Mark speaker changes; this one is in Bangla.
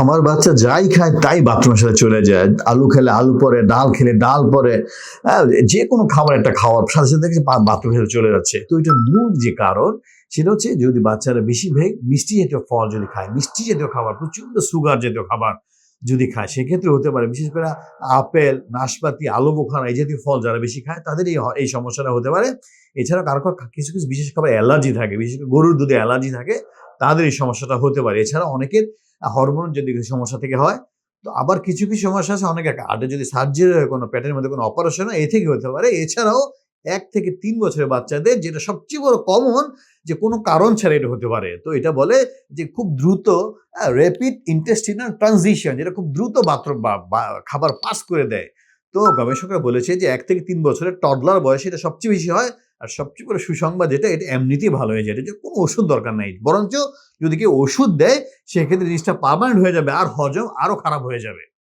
Speaker 1: আমার বাচ্চা যাই খায় তাই বাথরুমের সাথে চলে যায়। আলু খেলে আলু পরে ডাল খেলে ডাল পরে। হ্যাঁ, যে কোনো খাবার একটা খাওয়ার সাথে সাথে বাথরুমের সাথে চলে যাচ্ছে। তো এটা মূল যে কারণ সেটা হচ্ছে যদি বাচ্চারা বেশিরভাগ মিষ্টি জাতীয় ফল যদি খায় মিষ্টি জাতীয় খাবার প্রচণ্ড সুগার জাতীয় খাবার যদি খায় সেক্ষেত্রে হতে পারে বিশেষ করে আপেল নাশপাতি আলু বোখানা এই জাতীয় ফল যারা বেশি খায় তাদের এই এই সমস্যাটা হতে পারে। এছাড়া কারও কিছু কিছু বিশেষ খাবার অ্যালার্জি থাকে বিশেষ করে গরুর দুধে অ্যালার্জি থাকে তাদের এই সমস্যাটা হতে পারে। এছাড়া অনেকের হরমোন যদি সমস্যা থেকে হয়, তো আবার কিছু কিছু সমস্যা আছে, অনেকে আটে যদি সার্জারি হয়, কোনো পেটের মধ্যে কোনো অপারেশন হয়, এ থেকে হতে পারে। এছাড়াও এক থেকে তিন বছরের বাচ্চাদের যেটা সবচেয়ে বড় কমন যে কোনো কারণ ছাড়া এটা হতে পারে। তো এটা বলে যে খুব দ্রুত র্যাপিড ইন্টেস্টিনাল ট্রানজিশন যেটা খুব দ্রুত বাথরুম খাবার পাস করে দেয়। তো গবেষকরা বলেছে যে এক থেকে তিন বছরের টডলার বয়সে এটা সবচেয়ে বেশি হয় আর সবচেয়ে বড় সুসংবাদ যেটা, এটা এমনিতেই ভালো হয়ে যায়, এটা কোনো ওষুধ দরকার নাই। বরঞ্চ যদি কেউ ওষুধ দেয়, সেক্ষেত্রে জিনিসটা পারমানেন্ট হয়ে যাবে, আর হজম আরও খারাপ হয়ে যাবে।